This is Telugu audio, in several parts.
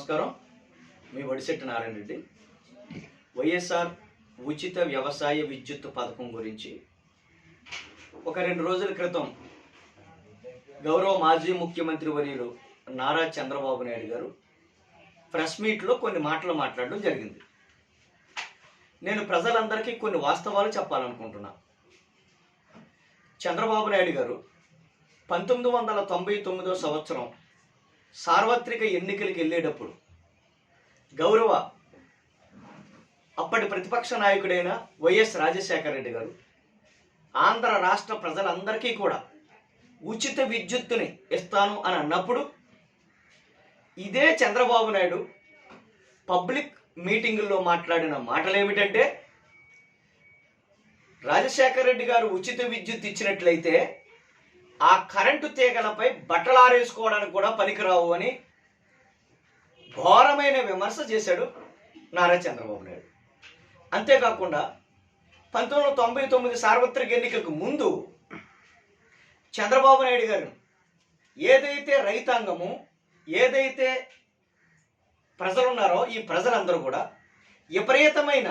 నమస్కారం. మీ వడిశెట్టి నారాయణ రెడ్డి. వైఎస్ఆర్ ఉచిత వ్యవసాయ విద్యుత్ పథకం గురించి. ఒక రెండు రోజుల క్రితం గౌరవ మాజీ ముఖ్యమంత్రి వర్యులు నారా చంద్రబాబు నాయుడు గారు ప్రెస్ మీట్లో కొన్ని మాటలు మాట్లాడడం జరిగింది. నేను ప్రజలందరికీ కొన్ని వాస్తవాలు చెప్పాలనుకుంటున్నా. చంద్రబాబు నాయుడు గారు పంతొమ్మిది వందల తొంభై తొమ్మిదో సంవత్సరం సార్వత్రిక ఎన్నికలకు వెళ్ళేటప్పుడు గౌరవ అప్పటి ప్రతిపక్ష నాయకుడైన వైఎస్ రాజశేఖర రెడ్డి గారు ఆంధ్ర రాష్ట్ర ప్రజలందరికీ కూడా ఉచిత విద్యుత్తుని ఇస్తాను అని అన్నప్పుడు ఇదే చంద్రబాబు నాయుడు పబ్లిక్ మీటింగుల్లో మాట్లాడిన మాటలు ఏమిటంటే రాజశేఖర రెడ్డి గారు ఉచిత విద్యుత్ ఇచ్చినట్లయితే ఆ కరెంటు తీగలపై బట్టలు ఆరేసుకోవడానికి కూడా పనికిరావు అని ఘోరమైన విమర్శ చేశాడు నారా చంద్రబాబు నాయుడు. అంతేకాకుండా పంతొమ్మిది వందల తొంభై తొమ్మిది సార్వత్రిక ఎన్నికలకు ముందు చంద్రబాబు నాయుడు గారు ఏదైతే రైతాంగము ఏదైతే ప్రజలున్నారో ఈ ప్రజలందరూ కూడా విపరీతమైన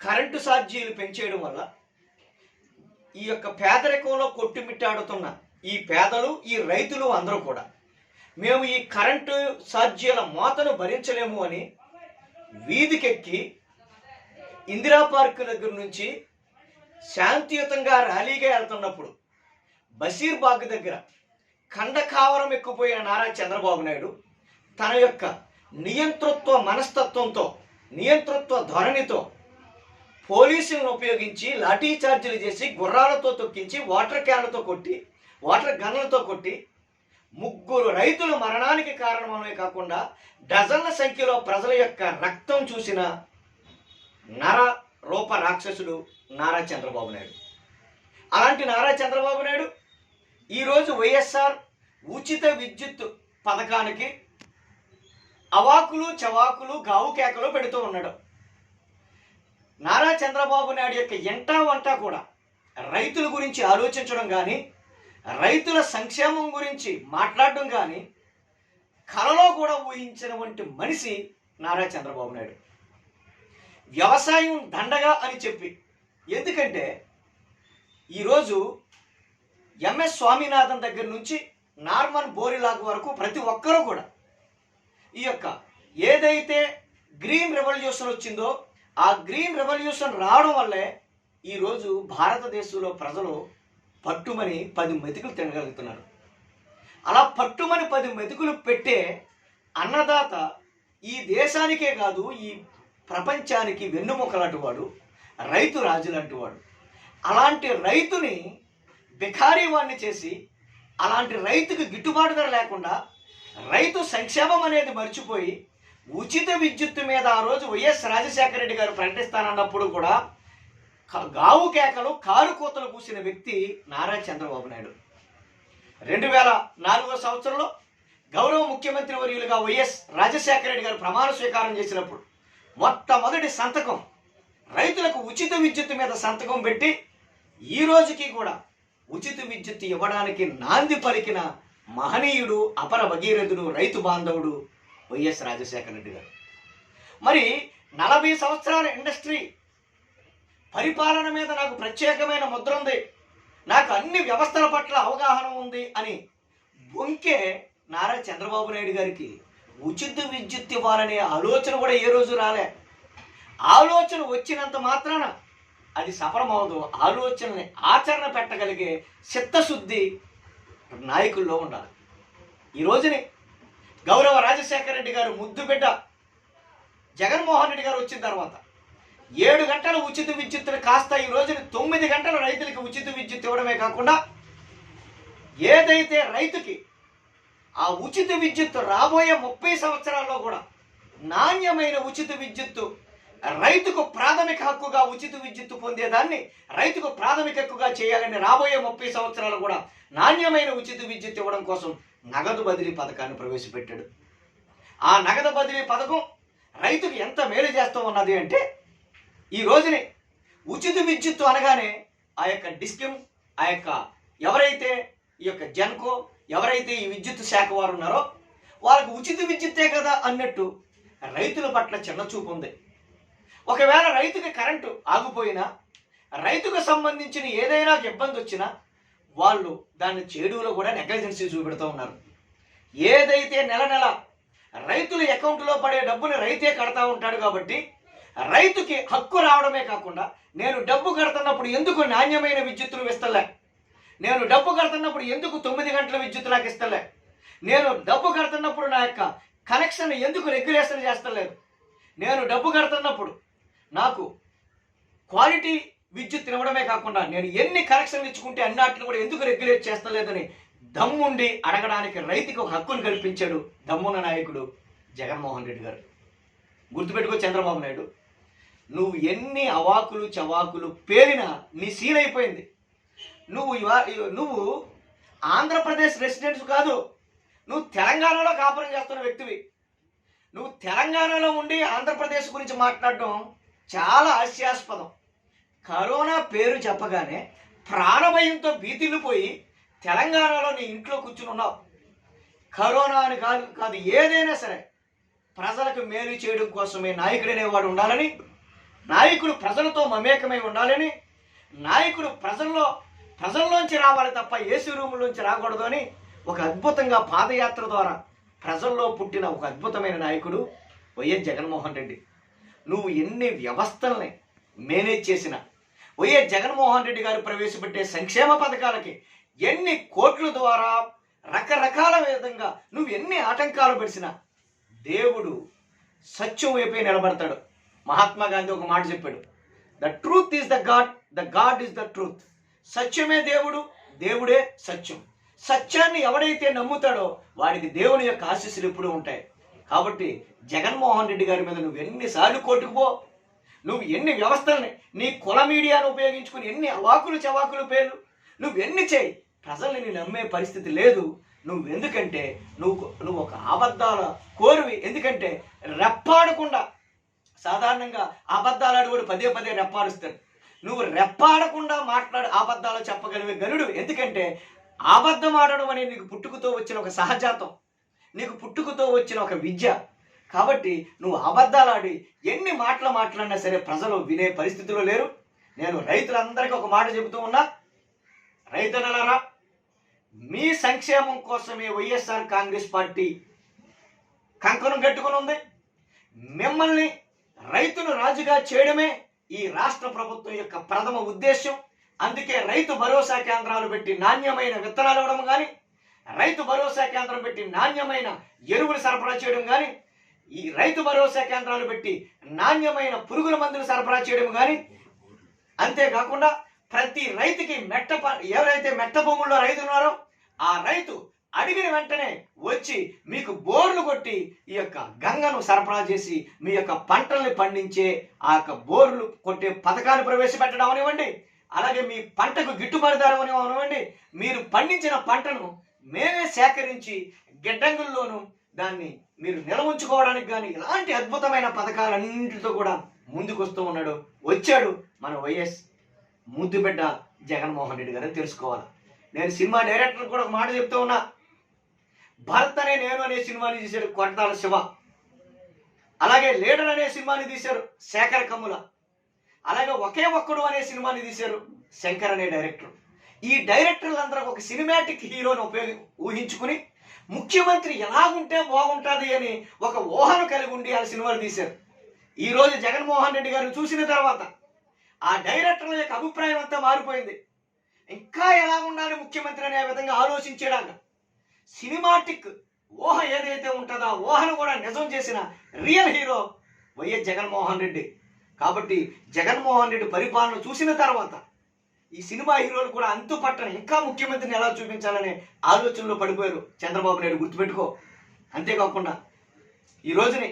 కరెంటు ఛార్జీలు పెంచేయడం వల్ల ఈ యొక్క పేదరికంలో కొట్టుమిట్టాడుతున్న ఈ పేదలు ఈ రైతులు అందరూ కూడా. మేము ఈ కరెంటు సాధ్యాల మోతను భరించలేము అని వీధికెక్కి ఇందిరా పార్క్ దగ్గర నుంచి శాంతియుతంగా ర్యాలీగా వెళ్తున్నప్పుడు బషీర్బాగ్ దగ్గర ఖండకావరం ఎక్కుపోయిన నారా చంద్రబాబు నాయుడు తన యొక్క నియంతృత్వ మనస్తత్వంతో నియంతృత్వ ధోరణితో పోలీసులను ఉపయోగించి లాఠీ చార్జీలు చేసి గుర్రాలతో తొక్కించి వాటర్ క్యాన్లతో కొట్టి వాటర్ గన్లతో కొట్టి ముగ్గురు రైతుల మరణానికి కారణమనే కాకుండా డజన్ల సంఖ్యలో ప్రజల యొక్క రక్తం చూసిన నర రూప రాక్షసుడు నారా చంద్రబాబు నాయుడు. అలాంటి నారా చంద్రబాబు నాయుడు ఈరోజు వైఎస్ఆర్ ఉచిత విద్యుత్ పథకానికి అవాకులు చవాకులు గావు కేకలు పెడుతూ ఉన్నాడు. నారా చంద్రబాబు నాయుడు యొక్క ఎంటా వంట కూడా రైతుల గురించి ఆలోచించడం కానీ రైతుల సంక్షేమం గురించి మాట్లాడడం కానీ కలలో కూడా ఊహించినటువంటి మనిషి నారా చంద్రబాబు నాయుడు. వ్యవసాయం దండగా అని చెప్పి. ఎందుకంటే ఈరోజు ఎంఎస్ స్వామినాథన్ దగ్గర నుంచి నార్మన్ బోరిలాగ్ వరకు ప్రతి ఒక్కరూ కూడా ఈ యొక్క ఏదైతే గ్రీన్ రెవల్యూషన్ వచ్చిందో ఆ గ్రీన్ రెవల్యూషన్ రావడం వల్లే ఈరోజు భారతదేశంలో ప్రజలు పట్టుమని పది మెతుకులు తినగలుగుతున్నారు. అలా పట్టుమని పది మెతుకులు పెట్టే అన్నదాత ఈ దేశానికే కాదు ఈ ప్రపంచానికి వెన్నుముకలాంటి వాడు రైతు రాజు లాంటి వాడు. అలాంటి రైతుని బిఖారీ వాడిని చేసి అలాంటి రైతుకు గిట్టుబాటు ధర లేకుండా రైతు సంక్షేమం అనేది మర్చిపోయి ఉచిత విద్యుత్తు మీద ఆ రోజు వైఎస్ రాజశేఖర రెడ్డి గారు ప్రకటిస్తానన్నప్పుడు కూడా గావు కేకలు కారు కూతలు పూసిన వ్యక్తి నారా చంద్రబాబు నాయుడు. రెండు వేల నాలుగో సంవత్సరంలో గౌరవ ముఖ్యమంత్రి వర్యులుగా వైఎస్ రాజశేఖర రెడ్డి గారు ప్రమాణ స్వీకారం చేసినప్పుడు మొట్టమొదటి సంతకం రైతులకు ఉచిత విద్యుత్ మీద సంతకం పెట్టి ఈ రోజుకి కూడా ఉచిత విద్యుత్ ఇవ్వడానికి నాంది పలికిన మహనీయుడు అపర భగీరథుడు రైతు బాంధవుడు వైఎస్ రాజశేఖర రెడ్డి గారు. మరి నలభై సంవత్సరాల ఇండస్ట్రీ పరిపాలన మీద నాకు ప్రత్యేకమైన ముద్ర ఉంది. నాకు అన్ని వ్యవస్థల పట్ల అవగాహన ఉంది అని బొంకే నారా చంద్రబాబు నాయుడు గారికి ఉచిత విద్యుత్ ఇవ్వాలనే ఆలోచన కూడా ఏ రోజు రాలే. ఆలోచన వచ్చినంత మాత్రాన అది సఫలమవదు. ఆలోచనని ఆచరణ పెట్టగలిగే చిత్తశుద్ధి నాయకుల్లో ఉండాలి. ఈ రోజుని గౌరవ రాజశేఖర రెడ్డి గారు ముద్దు బిడ్డ. జగన్మోహన్ రెడ్డి గారు వచ్చిన తర్వాత ఏడు గంటల ఉచిత విద్యుత్తును కాస్త ఈ రోజున తొమ్మిది గంటల రైతులకి ఉచిత విద్యుత్ ఇవ్వడమే కాకుండా ఏదైతే రైతుకి ఆ ఉచిత విద్యుత్ రాబోయే ముప్పై సంవత్సరాల్లో కూడా నాణ్యమైన ఉచిత విద్యుత్తు రైతుకు ప్రాథమిక హక్కుగా ఉచిత విద్యుత్తు పొందేదాన్ని రైతుకు ప్రాథమిక హక్కుగా చేయాలని రాబోయే ముప్పై సంవత్సరాలు కూడా నాణ్యమైన ఉచిత విద్యుత్ ఇవ్వడం కోసం నగదు బదిలీ పథకాన్ని ప్రవేశపెట్టాడు. ఆ నగదు బదిలీ పథకం రైతుకు ఎంత మేలు చేస్తూ ఉన్నది అంటే ఈ రోజుని ఉచిత విద్యుత్తు అనగానే ఆ యొక్క డిస్కిమ్ ఆ యొక్క ఎవరైతే ఈ యొక్క జన్కో ఎవరైతే ఈ విద్యుత్ శాఖ వారు ఉన్నారో వాళ్ళకు ఉచిత విద్యుత్తే కదా అన్నట్టు రైతుల పట్ల చిన్న చూపు ఉంది. ఒకవేళ రైతుకి కరెంటు ఆగిపోయినా రైతుకు సంబంధించిన ఏదైనా ఇబ్బంది వచ్చినా వాళ్ళు దాన్ని చేడులో కూడా నెగ్లిజెన్సీ చూపెడుతూ ఉన్నారు. ఏదైతే నెల నెల రైతుల అకౌంట్లో పడే డబ్బుని రైతే కడతా ఉంటాడు కాబట్టి రైతుకి హక్కు రావడమే కాకుండా నేను డబ్బు కడుతున్నప్పుడు ఎందుకు నాణ్యమైన విద్యుత్తులు ఇస్తలే నేను డబ్బు కడుతున్నప్పుడు ఎందుకు తొమ్మిది గంటల విద్యుత్ నాకు ఇస్తలే? నేను డబ్బు కడుతున్నప్పుడు నా యొక్క కనెక్షన్ ఎందుకు రెగ్యులేషన్ చేస్తలేదు? నేను డబ్బు కడుతున్నప్పుడు నాకు క్వాలిటీ విద్యుత్ ఇవ్వడమే కాకుండా నేను ఎన్ని కనెక్షన్లు ఇచ్చుకుంటే అన్నిటిని కూడా ఎందుకు రెగ్యులేట్ చేస్తలేదని దమ్ముండి అడగడానికి రైతుకి ఒక హక్కును కల్పించాడు దమ్మున్న నాయకుడు జగన్మోహన్ రెడ్డి గారు. గుర్తుపెట్టుకో చంద్రబాబు నాయుడు నువ్వు ఎన్ని అవాకులు చవాకులు పేలినా నీ సీన్ అయిపోయింది. నువ్వు ఇవా- నువ్వు ఆంధ్రప్రదేశ్ రెసిడెంట్స్ కాదు నువ్వు తెలంగాణలో కాపురం చేస్తున్న వ్యక్తివి. నువ్వు తెలంగాణలో ఉండి ఆంధ్రప్రదేశ్ గురించి మాట్లాడడం చాలా హాస్యాస్పదం. కరోనా పేరు చెప్పగానే ప్రాణభయంతో భీతిల్లిపోయి తెలంగాణలో నీ ఇంట్లో కూర్చుని ఉన్నావు కరోనా అని కాదు కాదు ఏదైనా సరే ప్రజలకు మేలు చేయడం కోసమే నాయకుడు అనేవాడు ఉండాలని నాయకుడు ప్రజలతో మమేకమై ఉండాలని నాయకుడు ప్రజల్లో ప్రజల్లోంచి రావాలి తప్ప ఏసీ రూములోంచి రాకూడదు అని ఒక అద్భుతంగా పాదయాత్ర ద్వారా ప్రజల్లో పుట్టిన ఒక అద్భుతమైన నాయకుడు వైఎస్ జగన్మోహన్ రెడ్డి. నువ్వు ఎన్ని వ్యవస్థల్ని మేనేజ్ చేసిన వైఎస్ జగన్మోహన్ రెడ్డి గారు ప్రవేశపెట్టే సంక్షేమ పథకాలకి ఎన్ని కోట్ల ద్వారా రకరకాల విధంగా నువ్వు ఎన్ని ఆటంకాలు పెడిసినా దేవుడు సత్యం వైపే నిలబడతాడు. మహాత్మా గాంధీ ఒక మాట చెప్పాడు. The truth is the god the god is the truth. సత్యమే దేవుడు దేవుడే సత్యం. సత్యాన్ని ఎవడైతే నమ్ముతాడో వాడికి దేవుని యొక్క ఆశీస్సులు ఎప్పుడూ ఉంటాయి. కాబట్టి జగన్మోహన్ రెడ్డి గారి మీద నువ్వు ఎన్నిసార్లు కొట్టుకుపో నువ్వు ఎన్ని వ్యవస్థల్ని నీ కుల మీడియాను ఉపయోగించుకుని ఎన్ని అవాకులు చవాకులు పేర్లు నువ్వు ఎన్ని చేయి. ప్రజల్ని నేను నమ్మే పరిస్థితి లేదు. నువ్వు ఎందుకంటే నువ్వు నువ్వు ఒక అబద్ధాల కోరివి. ఎందుకంటే రెప్పాడకుండా సాధారణంగా అబద్ధాలు అడుగుడు పదే పదే రెప్పాడుస్తాడు నువ్వు రెప్పాడకుండా మాట్లాడు అబద్ధాలు చెప్పగలిగే గనుడు. ఎందుకంటే అబద్ధం ఆడడం అనేది నీకు పుట్టుకతో వచ్చిన ఒక సహజాతం. నీకు పుట్టుకతో వచ్చిన ఒక విద్య. కాబట్టి నువ్వు అబద్ధాలాడి ఎన్ని మాటలు మాట్లాడినా సరే ప్రజలు వినే పరిస్థితిలో లేరు. నేను రైతులందరికీ ఒక మాట చెబుతూ ఉన్నా. రైతులరా మీ సంక్షేమం కోసమే వైఎస్ఆర్ కాంగ్రెస్ పార్టీ కంకణం కట్టుకుని ఉంది. మిమ్మల్ని రైతును రాజుగా చేయడమే ఈ రాష్ట్ర ప్రభుత్వం యొక్క ప్రథమ ఉద్దేశం అందుకే రైతు భరోసా కేంద్రాలు పెట్టి నాణ్యమైన విత్తనాలు ఇవ్వడం కానీ రైతు భరోసా కేంద్రం పెట్టి నాణ్యమైన ఎరువులు సరఫరా చేయడం కానీ ఈ రైతు భరోసా కేంద్రాలు పెట్టి నాణ్యమైన పురుగుల మందులు సరఫరా చేయడం కానీ అంతేకాకుండా ప్రతి రైతుకి మెట్ట ఎవరైతే మెట్ట భూముల్లో రైతు ఉన్నారో ఆ రైతు అడిగిన వెంటనే వచ్చి మీకు బోర్లు కొట్టి ఈ యొక్క గంగను సరఫరా చేసి మీ యొక్క పంటల్ని పండించే ఆ యొక్క బోర్లు కొట్టే పథకాన్ని ప్రవేశపెట్టడం అవనివ్వండి అలాగే మీ పంటకు గిట్టుబాటు ధర అనివ్వండి. మీరు పండించిన పంటను మేమే సేకరించి గిడ్డంగుల్లోనూ దాన్ని మీరు నిల్వ ఉంచుకోవడానికి కానీ ఇలాంటి అద్భుతమైన పథకాలన్నింటితో కూడా ముందుకు వస్తూ ఉన్నాడు. వచ్చాడు మన వైఎస్ ముద్దుబిడ్డ జగన్మోహన్ రెడ్డి గారు తెలుసుకోవాలి. నేను సినిమా డైరెక్టర్ కూడా ఒక మాట చెప్తూ ఉన్నా. భరత్ అనే నేను అనే సినిమాని తీశాడు కొట్టాల శివ. అలాగే లీడర్ అనే సినిమాని తీశారు శేఖర్ కమ్ముల. అలాగే ఒకే ఒక్కడు అనే సినిమాని తీశారు శంకర్ అనే డైరెక్టర్. ఈ డైరెక్టర్లందరూ ఒక సినిమాటిక్ హీరోని ఉపయోగి ఊహించుకుని ముఖ్యమంత్రి ఎలాగుంటే బాగుంటుంది అని ఒక ఊహను కలిగి ఉండి ఆ సినిమాలు తీశారు. ఈరోజు జగన్మోహన్ రెడ్డి గారు చూసిన తర్వాత ఆ డైరెక్టర్ల యొక్క అభిప్రాయం అంతా మారిపోయింది. ఇంకా ఎలా ఉండాలి ముఖ్యమంత్రి అనే విధంగా ఆలోచించేలాగా సినిమాటిక్ ఊహ ఏదైతే ఉంటుందో ఆ ఊహను కూడా నిజం చేసిన real hero Y S Jaganmohan Reddy. కాబట్టి జగన్మోహన్ రెడ్డి పరిపాలన చూసిన తర్వాత ఈ సినిమా హీరోలు కూడా అంతు పట్టని ఇంకా ముఖ్యమంత్రిని ఎలా చూపించాలనే ఆలోచనలో పడిపోయారు. చంద్రబాబు నాయుడు గుర్తుపెట్టుకో. అంతేకాకుండా ఈ రోజుని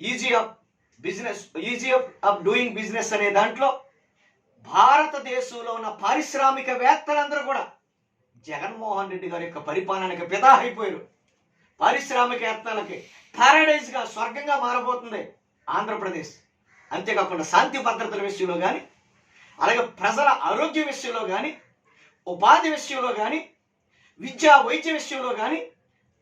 ease of business ease of of doing business అనే దాంట్లో భారతదేశంలో ఉన్న పారిశ్రామికవేత్తలందరూ కూడా జగన్మోహన్ రెడ్డి గారి యొక్క పరిపాలనకి పిదా అయిపోయారు పారిశ్రామికవేత్తలకి paradise గా స్వర్గంగా మారబోతుంది ఆంధ్రప్రదేశ్. అంతేకాకుండా శాంతి భద్రతల విషయంలో కానీ అలాగే ప్రజల ఆరోగ్య విషయంలో కానీ ఉపాధి విషయంలో కానీ విద్యా వైద్య విషయంలో కానీ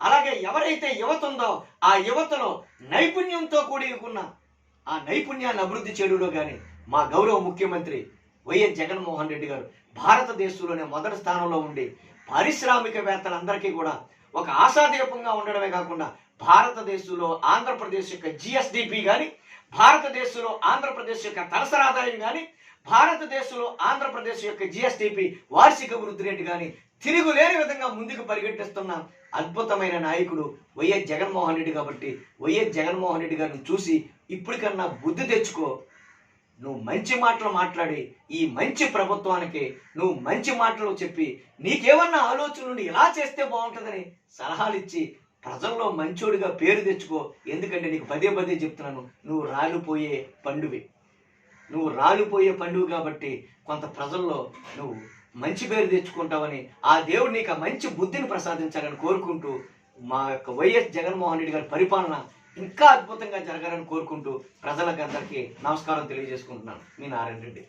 అలాగే ఎవరైతే యువత ఉందో ఆ యువతలో నైపుణ్యంతో కూడుకున్న ఆ నైపుణ్యాన్ని అభివృద్ధి చేయడంలో కానీ మా గౌరవ ముఖ్యమంత్రి వైఎస్ జగన్మోహన్ రెడ్డి గారు భారతదేశంలోనే మొదటి స్థానంలో ఉండి పారిశ్రామికవేత్తలందరికీ కూడా ఒక ఆశాదీపంగా ఉండడమే కాకుండా భారతదేశంలో ఆంధ్రప్రదేశ్ యొక్క జిఎస్డిపి కానీ భారతదేశంలో ఆంధ్రప్రదేశ్ యొక్క తలసరి ఆదాయం కానీ భారతదేశంలో ఆంధ్రప్రదేశ్ యొక్క జిఎస్టిపి వార్షిక వృద్ధి రేటు కానీ తిరుగులేని విధంగా ముందుకు పరిగెట్టిస్తున్న అద్భుతమైన నాయకుడు వైఎస్ జగన్మోహన్ రెడ్డి కాబట్టి వైఎస్ జగన్మోహన్ రెడ్డి గారిని చూసి ఇప్పటికన్నా బుద్ధి తెచ్చుకో. నువ్వు మంచి మాటలు మాట్లాడి ఈ మంచి ప్రభుత్వానికి నువ్వు మంచి మాటలు చెప్పి నీకేమన్నా ఆలోచన నుండి ఇలా చేస్తే బాగుంటుందని సలహాలు ఇచ్చి ప్రజల్లో మంచోడిగా పేరు తెచ్చుకో. ఎందుకంటే నీకు పదే పదే చెప్తున్నాను నువ్వు రాలిపోయే పండువి. నువ్వు రాలిపోయే పండుగ కాబట్టి కొంత ప్రజల్లో నువ్వు మంచి పేరు తెచ్చుకుంటావని ఆ దేవుడు నీకు ఆ మంచి బుద్ధిని ప్రసాదించాలని కోరుకుంటూ మా యొక్క వైఎస్ జగన్మోహన్ రెడ్డి గారి పరిపాలన ఇంకా అద్భుతంగా జరగాలని కోరుకుంటూ ప్రజలకు అందరికీ నమస్కారం తెలియజేసుకుంటున్నాను. మీ నారాయణ రెడ్డి.